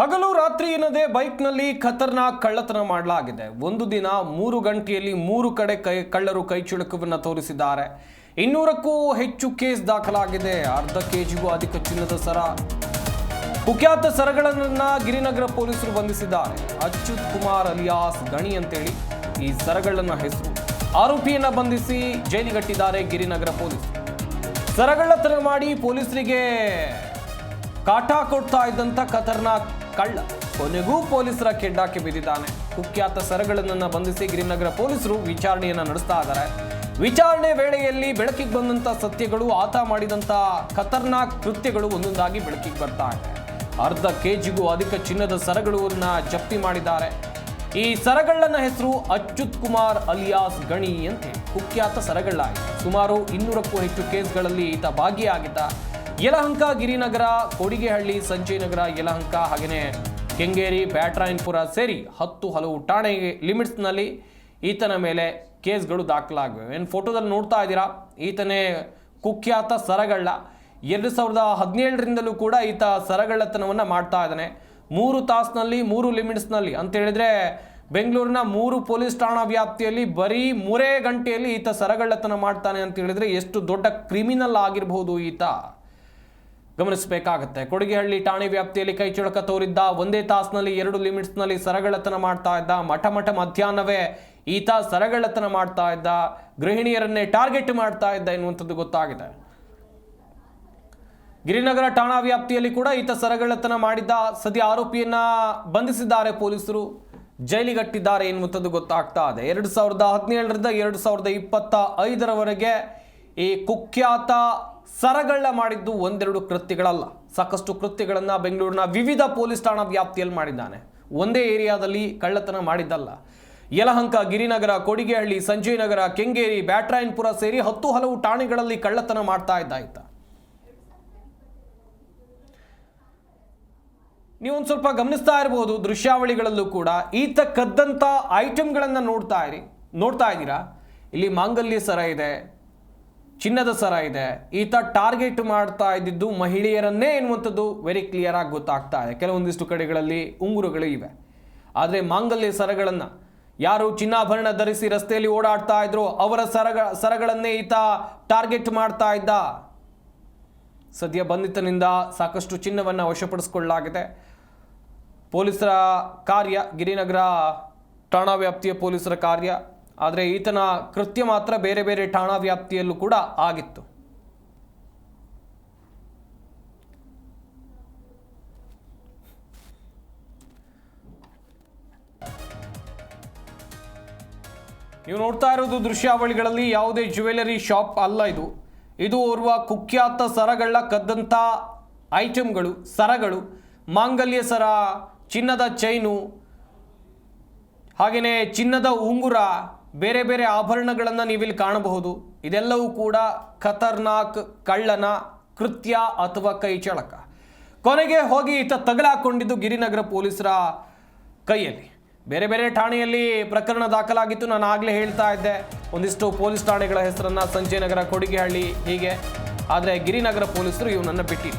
ಹಗಲು ರಾತ್ರಿ ಎನ್ನದೇ ಬೈಕ್ನಲ್ಲಿ ಖತರ್ನಾಕ್ ಕಳ್ಳತನ ಮಾಡಲಾಗಿದೆ. ಒಂದು ದಿನ ಮೂರು ಗಂಟೆಯಲ್ಲಿ ಮೂರು ಕಡೆ ಕೈ, ಕಳ್ಳರು ಕೈ ಚುಳುಕುವನ್ನು ತೋರಿಸಿದ್ದಾರೆ. ಇನ್ನೂರಕ್ಕೂ ಹೆಚ್ಚು ಕೇಸ್ ದಾಖಲಾಗಿದೆ. ಅರ್ಧ ಕೆಜಿಗೂ ಅಧಿಕ ಚಿನ್ನದ ಸರ. ಕುಖ್ಯಾತ ಸರಗಳನ್ನ ಗಿರಿನಗರ ಪೊಲೀಸರು ಬಂಧಿಸಿದ್ದಾರೆ. ಅಚ್ಯುತ್ ಕುಮಾರ್ ಅಲಿಯಾಸ್ ಗಣಿ ಅಂತೇಳಿ ಈ ಸರಗಳನ್ನ ಹೆಸರು. ಆರೋಪಿಯನ್ನ ಬಂಧಿಸಿ ಜೈಲಿಗಟ್ಟಿದ್ದಾರೆ ಗಿರಿನಗರ ಪೊಲೀಸರು. ಸರಗಳ್ಳತನ ಮಾಡಿ ಪೊಲೀಸರಿಗೆ ಕಾಟ ಕೊಡ್ತಾ ಇದ್ದಂಥ ಖತರ್ನಾಕ್ ಕಳ್ಳ ಕೊನೆಗೂ ಪೊಲೀಸರ ಕೆಡ್ಡಾಕೆ ಬಿದ್ದಿದ್ದಾನೆ. ಕುಖ್ಯಾತ ಸರಗಳನ್ನ ಬಂಧಿಸಿ ಗಿರಿನಗರ ಪೊಲೀಸರು ವಿಚಾರಣೆಯನ್ನ ನಡೆಸ್ತಾ ಇದ್ದಾರೆ. ವಿಚಾರಣೆ ವೇಳೆಯಲ್ಲಿ ಬೆಳಕಿಗೆ ಬಂದಂತ ಸತ್ಯಗಳು, ಆತ ಮಾಡಿದಂತ ಖತರ್ನಾಕ್ ಕೃತ್ಯಗಳು ಒಂದೊಂದಾಗಿ ಬೆಳಕಿಗೆ ಬರ್ತಾ ಇದೆ. ಅರ್ಧ ಕೆಜಿಗೂ ಅಧಿಕ ಚಿನ್ನದ ಸರಗಳನ್ನ ಜಪ್ತಿ ಮಾಡಿದ್ದಾರೆ. ಈ ಸರಗಳ್ಳನ ಹೆಸರು ಅಚ್ಯುತ್ ಕುಮಾರ್ ಅಲಿಯಾಸ್ ಗಣಿ ಅಂತ ಕುಖ್ಯಾತ ಸರಗಳ್ಳ ಸುಮಾರು ಇನ್ನೂರಕ್ಕೂ ಹೆಚ್ಚು ಕೇಸ್ಗಳಲ್ಲಿ ಈತ ಭಾಗಿಯಾಗಿದ್ದ. ಯಲಹಂಕ ಗಿರಿನಗರ, ಕೊಡಿಗೆಹಳ್ಳಿ ಸಂಜಯನಗರ ಯಲಹಂಕ ಹಾಗೆಯೇ ಕೆಂಗೇರಿ, ಬ್ಯಾಟ್ರಾಯನ್ಪುರ ಸೇರಿ ಹತ್ತು ಹಲವು ಠಾಣೆ ಲಿಮಿಟ್ಸ್ನಲ್ಲಿ ಈತನ ಮೇಲೆ ಕೇಸ್ಗಳು ದಾಖಲಾಗಿವೆ. ಏನು ಫೋಟೋದಲ್ಲಿ ನೋಡ್ತಾ ಇದ್ದೀರಾ? ಈತನೇ ಕುಖ್ಯಾತ ಸರಗಳ್ಳ. ಎರಡು ಸಾವಿರದ ಹದಿನೇಳರಿಂದಲೂ ಕೂಡ ಈತ ಸರಗಳ್ಳತನವನ್ನು ಮಾಡ್ತಾ ಇದ್ದಾನೆ. ಮೂರು ತಾಸಿನಲ್ಲಿ, ಮೂರು ಲಿಮಿಟ್ಸ್ನಲ್ಲಿ ಅಂತ ಹೇಳಿದ್ರೆ ಬೆಂಗಳೂರಿನ ಮೂರು ಪೊಲೀಸ್ ಠಾಣಾ ವ್ಯಾಪ್ತಿಯಲ್ಲಿ ಬರೀ ಮೂರೇ ಗಂಟೆಯಲ್ಲಿ ಈತ ಸರಗಳ್ಳತನ ಮಾಡ್ತಾನೆ ಅಂತ ಹೇಳಿದರೆ ಎಷ್ಟು ದೊಡ್ಡ ಕ್ರಿಮಿನಲ್ ಆಗಿರಬಹುದು ಈತ. ಗಮನಿಸಬೇಕಾಗತ್ತೆ. ಕೊಡಿಗೆಹಳ್ಳಿ ಠಾಣೆ ವ್ಯಾಪ್ತಿಯಲ್ಲಿ ಕೈ ಚುಳಕ ತೋರಿದ್ದ ಒಂದೇ ತಾಸಿನಲ್ಲಿ ಎರಡು ಲಿಮಿಟ್ಸ್ನಲ್ಲಿ ಸರಗಳತನ ಮಾಡ್ತಾ ಇದ್ದ ಮಠ ಮಠ ಮಧ್ಯಾಹ್ನವೇ ಈತ ಸರಗಳತನ ಮಾಡ್ತಾ ಇದ್ದ. ಗೃಹಿಣಿಯರನ್ನೇ ಟಾರ್ಗೆಟ್ ಮಾಡ್ತಾ ಇದ್ದ ಎನ್ನುವಂಥದ್ದು ಗೊತ್ತಾಗಿದೆ. ಗಿರಿನಗರ ಠಾಣಾ ವ್ಯಾಪ್ತಿಯಲ್ಲಿ ಕೂಡ ಈತ ಸರಗಳತನ ಮಾಡಿದ್ದ ಸದ್ಯ ಆರೋಪಿಯನ್ನ ಬಂಧಿಸಿದ್ದಾರೆ ಪೊಲೀಸರು. ಜೈಲಿಗಟ್ಟಿದ್ದಾರೆ ಎನ್ನುವಂಥದ್ದು ಗೊತ್ತಾಗ್ತಾ ಇದೆ. ಎರಡು ಸಾವಿರದ ಹದಿನೇಳರಿಂದ ಎರಡು ಸಾವಿರದ ಇಪ್ಪತ್ತ ಐದರವರೆಗೆ ಈ ಕುಖ್ಯಾತ ಸರಗಳ್ಳ ಮಾಡಿದ್ದು ಒಂದೆರಡು ಕೃತ್ಯಗಳಲ್ಲ. ಸಾಕಷ್ಟು ಕೃತ್ಯಗಳನ್ನು ಬೆಂಗಳೂರಿನ ವಿವಿಧ ಪೊಲೀಸ್ ಠಾಣಾ ವ್ಯಾಪ್ತಿಯಲ್ಲಿ ಮಾಡಿದ್ದಾನೆ. ಒಂದೇ ಏರಿಯಾದಲ್ಲಿ ಕಳ್ಳತನ ಮಾಡಿದ್ದಲ್ಲ. ಯಲಹಂಕ, ಗಿರಿನಗರ, ಕೊಡಿಗೆಹಳ್ಳಿ, ಸಂಜಯನಗರ, ಕೆಂಗೇರಿ, ಬ್ಯಾಟ್ರಾಯನ್ಪುರ ಸೇರಿ ಹತ್ತು ಹಲವು ಠಾಣೆಗಳಲ್ಲಿ ಕಳ್ಳತನ ಮಾಡ್ತಾ ಇದ್ದಾಯ್ತ ಈತ ನೀವು ಒಂದು ಸ್ವಲ್ಪ ಗಮನಿಸ್ತಾ ಇರಬಹುದು ದೃಶ್ಯಾವಳಿಗಳಲ್ಲೂ ಕೂಡ. ಈತ ಕದ್ದಂಥ ಐಟಮ್ಗಳನ್ನು ನೋಡ್ತಾ ಇರಿ ನೋಡ್ತಾ ಇದ್ದೀರಾ? ಇಲ್ಲಿ ಮಾಂಗಲ್ಯ ಸರ ಇದೆ. ಚಿನ್ನದ ಸರ ಇದೆ. ಈತ ಟಾರ್ಗೆಟ್ ಮಾಡ್ತಾ ಇದ್ದಿದ್ದು ಮಹಿಳೆಯರನ್ನೇ ಎನ್ನುವಂಥದ್ದು ವೆರಿ ಕ್ಲಿಯರ್ ಆಗಿ ಗೊತ್ತಾಗ್ತಾ ಇದೆ. ಕೆಲವೊಂದಿಷ್ಟು ಕಡೆಗಳಲ್ಲಿ ಉಂಗುರುಗಳು ಇವೆ. ಆದರೆ ಮಾಂಗಲ್ಯ ಸರಗಳನ್ನು ಯಾರು ಚಿನ್ನಾಭರಣ ಧರಿಸಿ ರಸ್ತೆಯಲ್ಲಿ ಓಡಾಡ್ತಾ ಇದ್ರು ಅವರ ಸರಗ, ಸರಗಳನ್ನೇ ಈತ ಟಾರ್ಗೆಟ್ ಮಾಡ್ತಾ ಇದ್ದ. ಸದ್ಯ ಬಂಧಿತನಿಂದ ಸಾಕಷ್ಟು ಚಿನ್ನವನ್ನು ವಶಪಡಿಸಿಕೊಳ್ಳಲಾಗಿದೆ. ಪೊಲೀಸರ ಕಾರ್ಯ, ಗಿರಿನಗರ ಠಾಣಾ ವ್ಯಾಪ್ತಿಯ ಪೊಲೀಸರ ಕಾರ್ಯ ಆದರೆ ಈತನ ಕೃತ್ಯ ಮಾತ್ರ ಬೇರೆ ಬೇರೆ ಠಾಣಾ ವ್ಯಾಪ್ತಿಯಲ್ಲೂ ಕೂಡ ಆಗಿತ್ತು. ನೀವು ನೋಡ್ತಾ ಇರೋದು ದೃಶ್ಯಾವಳಿಗಳಲ್ಲಿ ಯಾವುದೇ ಜ್ಯುವೆಲರಿ ಶಾಪ್ ಅಲ್ಲ ಇದು. ಇದು ಓರ್ವ ಕುಖ್ಯಾತ ಸರಗಳ ಕದ್ದಂಥ ಐಟಮ್ಗಳು ಸರಗಳು, ಮಾಂಗಲ್ಯ ಸರ, ಚಿನ್ನದ ಚೈನು ಹಾಗೆಯೇ ಚಿನ್ನದ ಉಂಗುರ ಬೇರೆ ಬೇರೆ ಆಭರಣಗಳನ್ನು ನೀವಿಲ್ಲಿ ಕಾಣಬಹುದು. ಇದೆಲ್ಲವೂ ಕೂಡ ಖತರ್ನಾಕ್, ಕಳ್ಳನ, ಕೃತ್ಯ ಅಥವಾ ಕೈಚಳಕ ಕೊನೆಗೆ ಹೋಗಿ ಈತ ತಗಲಾಕೊಂಡಿದ್ದು ಗಿರಿನಗರ ಪೊಲೀಸರ ಕೈಯಲ್ಲಿ. ಬೇರೆ ಬೇರೆ ಠಾಣೆಯಲ್ಲಿ ಪ್ರಕರಣ ದಾಖಲಾಗಿತ್ತು. ನಾನು ಆಗಲೇ ಹೇಳ್ತಾ ಇದ್ದೆ. ಒಂದಿಷ್ಟು ಪೊಲೀಸ್ ಠಾಣೆಗಳ ಹೆಸರನ್ನು ಸಂಜಯ್ ನಗರ ಕೊಡಿಗೆಹಳ್ಳಿ ಹೀಗೆ. ಆದರೆ ಗಿರಿನಗರ ಪೊಲೀಸರು ಇವನನ್ನು ಬಿಟ್ಟಿಲ್ಲ.